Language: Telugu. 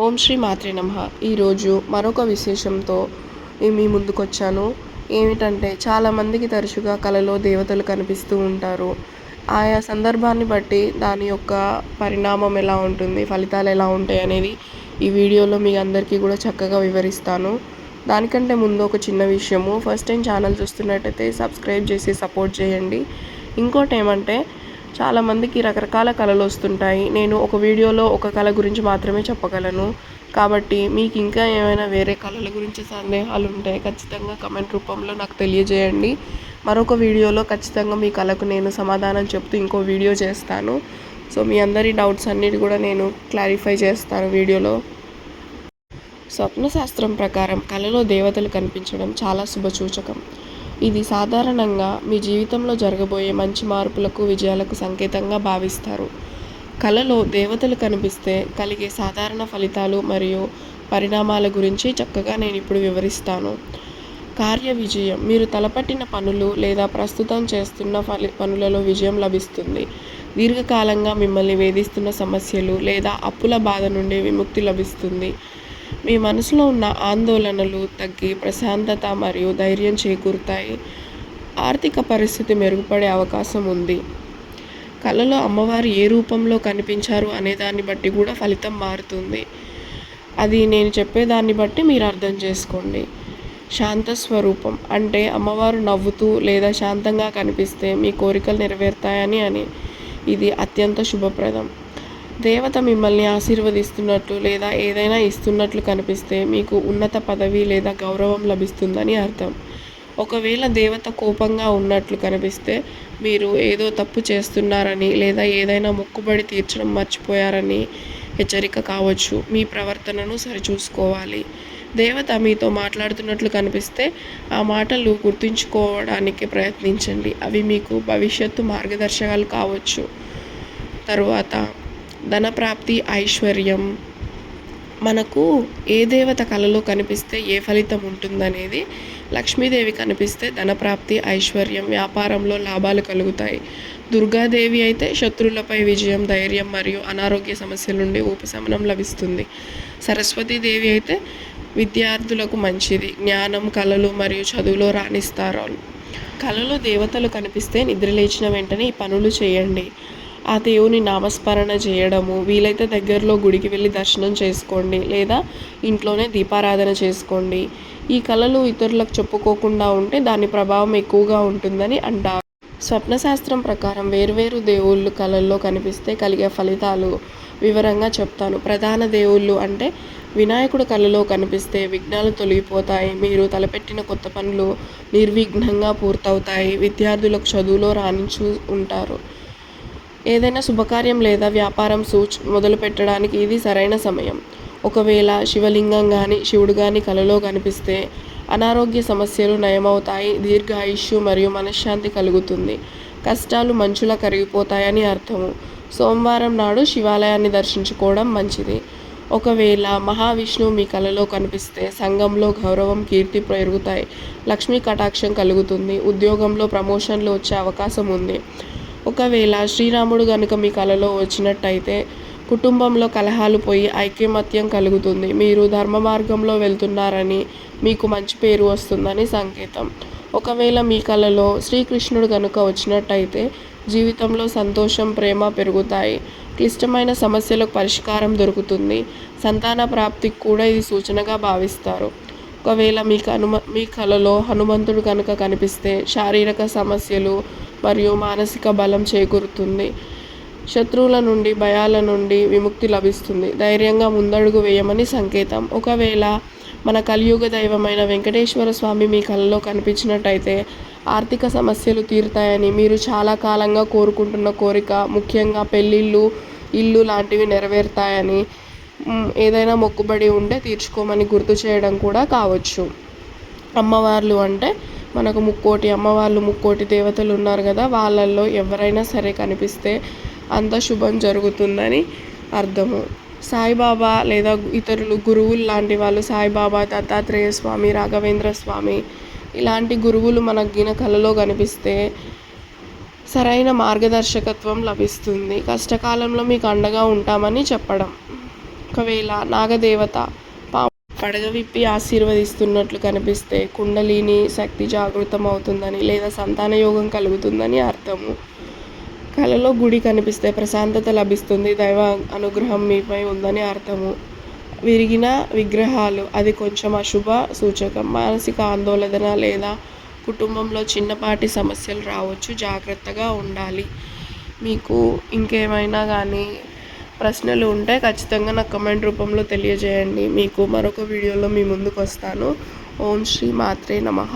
ఓం శ్రీ మాతృ నమ. ఈరోజు మరొక విశేషంతో మీ ముందుకొచ్చాను. ఏమిటంటే చాలామందికి తరచుగా కలలో దేవతలు కనిపిస్తూ ఉంటారు. ఆయా సందర్భాన్ని బట్టి దాని యొక్క పరిణామం ఎలా ఉంటుంది ఫలితాలు ఎలా ఉంటాయి అనేది ఈ వీడియోలో మీ అందరికీ కూడా చక్కగా వివరిస్తాను. దానికంటే ముందు ఒక చిన్న విషయము. ఫస్ట్ టైం ఛానల్ చూస్తున్నట్టయితే సబ్స్క్రైబ్ చేసి సపోర్ట్ చేయండి. ఇంకోటి ఏమంటే చాలామందికి రకరకాల కళలు వస్తుంటాయి. నేను ఒక వీడియోలో ఒక కళ గురించి మాత్రమే చెప్పగలను. కాబట్టి మీకు ఇంకా ఏమైనా వేరే కళల గురించి సందేహాలు ఉంటే ఖచ్చితంగా కమెంట్ రూపంలో నాకు తెలియజేయండి. మరొక వీడియోలో ఖచ్చితంగా మీ కళకు నేను సమాధానం చెప్తూ ఇంకో వీడియో చేస్తాను. సో మీ అందరి డౌట్స్ అన్నిటి కూడా నేను క్లారిఫై చేస్తాను వీడియోలో. స్వప్న శాస్త్రం ప్రకారం కళలో దేవతలు కనిపించడం చాలా శుభసూచకం. ఇది సాధారణంగా మీ జీవితంలో జరగబోయే మంచి మార్పులకు విజయాలకు సంకేతంగా భావిస్తారు. కళలో దేవతలు కనిపిస్తే కలిగే సాధారణ ఫలితాలు మరియు పరిణామాల గురించి చక్కగా నేను ఇప్పుడు వివరిస్తాను. కార్య విజయం. మీరు తలపట్టిన పనులు లేదా ప్రస్తుతం చేస్తున్న ఫలి పనులలో విజయం లభిస్తుంది. దీర్ఘకాలంగా మిమ్మల్ని వేధిస్తున్న సమస్యలు లేదా అప్పుల బాధ నుండి విముక్తి లభిస్తుంది. మీ మనసులో ఉన్న ఆందోళనలు తగ్గి ప్రశాంతత మరియు ధైర్యం చేకూరుతాయి. ఆర్థిక పరిస్థితి మెరుగుపడే అవకాశం ఉంది. కళలో అమ్మవారు ఏ రూపంలో కనిపించారు అనే దాన్ని బట్టి కూడా ఫలితం మారుతుంది. అది నేను చెప్పేదాన్ని బట్టి మీరు అర్థం చేసుకోండి. శాంత స్వరూపం అంటే అమ్మవారు నవ్వుతూ లేదా శాంతంగా కనిపిస్తే మీ కోరికలు నెరవేరుతాయని అని. ఇది అత్యంత శుభప్రదం. దేవత మిమ్మల్ని ఆశీర్వదిస్తున్నట్లు లేదా ఏదైనా ఇస్తున్నట్లు కనిపిస్తే మీకు ఉన్నత పదవి లేదా గౌరవం లభిస్తుందని అర్థం. ఒకవేళ దేవత కోపంగా ఉన్నట్లు కనిపిస్తే మీరు ఏదో తప్పు చేస్తున్నారని లేదా ఏదైనా మొక్కుబడి తీర్చడం మర్చిపోయారని హెచ్చరిక కావచ్చు. మీ ప్రవర్తనను సరిచూసుకోవాలి. దేవత మీతో మాట్లాడుతున్నట్లు కనిపిస్తే ఆ మాటలు గుర్తుంచుకోవడానికి ప్రయత్నించండి. అవి మీకు భవిష్యత్తు మార్గదర్శకాలు కావచ్చు. తరువాత ధనప్రాప్తి ఐశ్వర్యం. మనకు ఏ దేవత కళలో కనిపిస్తే ఏ ఫలితం ఉంటుందనేది లక్ష్మీదేవి కనిపిస్తే ధనప్రాప్తి ఐశ్వర్యం వ్యాపారంలో లాభాలు కలుగుతాయి. దుర్గాదేవి అయితే శత్రువులపై విజయం ధైర్యం మరియు అనారోగ్య సమస్యల నుండి ఉపశమనం లభిస్తుంది. సరస్వతీదేవి అయితే విద్యార్థులకు మంచిది. జ్ఞానం కళలు మరియు చదువులో రాణిస్తారు. కళలో దేవతలు కనిపిస్తే నిద్రలేచిన వెంటనే ఈ పనులు చేయండి. ఆ దేవుని నామస్మరణ చేయడము వీలైతే దగ్గరలో గుడికి వెళ్ళి దర్శనం చేసుకోండి లేదా ఇంట్లోనే దీపారాధన చేసుకోండి. ఈ కళలు ఇతరులకు చెప్పుకోకుండా ఉంటే దాని ప్రభావం ఎక్కువగా ఉంటుందని అంటారు. స్వప్నశాస్త్రం ప్రకారం వేర్వేరు దేవుళ్ళు కళల్లో కనిపిస్తే కలిగే ఫలితాలు వివరంగా చెప్తాను. ప్రధాన దేవుళ్ళు అంటే వినాయకుడు కళలో కనిపిస్తే విఘ్నాలు తొలగిపోతాయి మీరు తలపెట్టిన కొత్త పనులు నిర్విఘ్నంగా పూర్తవుతాయి విద్యార్థులకు చదువులో రాణించు ఉంటారు. ఏదైనా శుభకార్యం లేదా వ్యాపారం సూచ్ మొదలు పెట్టడానికి ఇది సరైన సమయం. ఒకవేళ శివలింగం కానీ శివుడు కానీ కలలో కనిపిస్తే అనారోగ్య సమస్యలు నయమవుతాయి దీర్ఘాయుష్యు మరియు మనశ్శాంతి కలుగుతుంది. కష్టాలు మంచులా కరిగిపోతాయని అర్థము. సోమవారం నాడు శివాలయాన్ని దర్శించుకోవడం మంచిది. ఒకవేళ మహావిష్ణువు మీ కలలో కనిపిస్తే సంఘంలో గౌరవం కీర్తి పెరుగుతాయి. లక్ష్మీ కటాక్షం కలుగుతుంది. ఉద్యోగంలో ప్రమోషన్లు వచ్చే అవకాశం ఉంది. ఒకవేళ శ్రీరాముడు కనుక మీ కలలో వచ్చినట్టయితే కుటుంబంలో కలహాలు పోయి ఐకమత్యం కలుగుతుంది. మీరు ధర్మ మార్గంలో వెళ్తున్నారని మీకు మంచి పేరు వస్తుందని సంకేతం. ఒకవేళ మీ కళలో శ్రీకృష్ణుడు కనుక వచ్చినట్టయితే జీవితంలో సంతోషం ప్రేమ పెరుగుతాయి. క్లిష్టమైన సమస్యలకు పరిష్కారం దొరుకుతుంది. సంతాన ప్రాప్తికి కూడా ఇది సూచనగా భావిస్తారు. ఒకవేళ మీకు హనుమ మీ కళలో హనుమంతుడు కనుక కనిపిస్తే శారీరక సమస్యలు మరియు మానసిక బలం చేకూరుతుంది. శత్రువుల నుండి భయాల నుండి విముక్తి లభిస్తుంది. ధైర్యంగా ముందడుగు వేయమని సంకేతం. ఒకవేళ మన కలియుగ దైవమైన వెంకటేశ్వర స్వామి మీ కలలో కనిపించినట్టయితే ఆర్థిక సమస్యలు తీరుతాయని మీరు చాలా కాలంగా కోరుకుంటున్న కోరిక ముఖ్యంగా పెళ్ళిళ్ళు ఇల్లు లాంటివి నెరవేరుతాయని ఏదైనా మొక్కుబడి ఉంటే తీర్చుకోమని గుర్తు చేయడం కూడా కావచ్చు. అమ్మవార్లు అంటే మనకు ముక్కోటి అమ్మవాళ్ళు ముక్కోటి దేవతలు ఉన్నారు కదా వాళ్ళల్లో ఎవరైనా సరే కనిపిస్తే అంత శుభం జరుగుతుందని అర్థము. సాయిబాబా లేదా ఇతరులు గురువులు లాంటి వాళ్ళు సాయిబాబా దత్తాత్రేయ స్వామి రాఘవేంద్ర స్వామి ఇలాంటి గురువులు మనకు గిన కళలో కనిపిస్తే సరైన మార్గదర్శకత్వం లభిస్తుంది. కష్టకాలంలో మీకు అండగా ఉంటామని చెప్పడం. ఒకవేళ నాగదేవత పడగ విప్పి ఆశీర్వదిస్తున్నట్లు కనిపిస్తే కుండలిని శక్తి జాగృతం అవుతుందని లేదా సంతాన యోగం కలుగుతుందని అర్థము. కలలో గుడి కనిపిస్తే ప్రశాంతత లభిస్తుంది దైవ అనుగ్రహం మీపై ఉందని అర్థము. విరిగిన విగ్రహాలు అది కొంచెం అశుభ సూచకం. మానసిక ఆందోళన లేదా కుటుంబంలో చిన్నపాటి సమస్యలు రావచ్చు జాగ్రత్తగా ఉండాలి. మీకు ఇంకేమైనా కానీ ప్రశ్నలు ఉంటే ఖచ్చితంగా నాకు కమెంట్ రూపంలో తెలియజేయండి. మీకు మరొక వీడియోలో మీ ముందుకు వస్తాను ఓం శ్రీ మాత్రే నమః.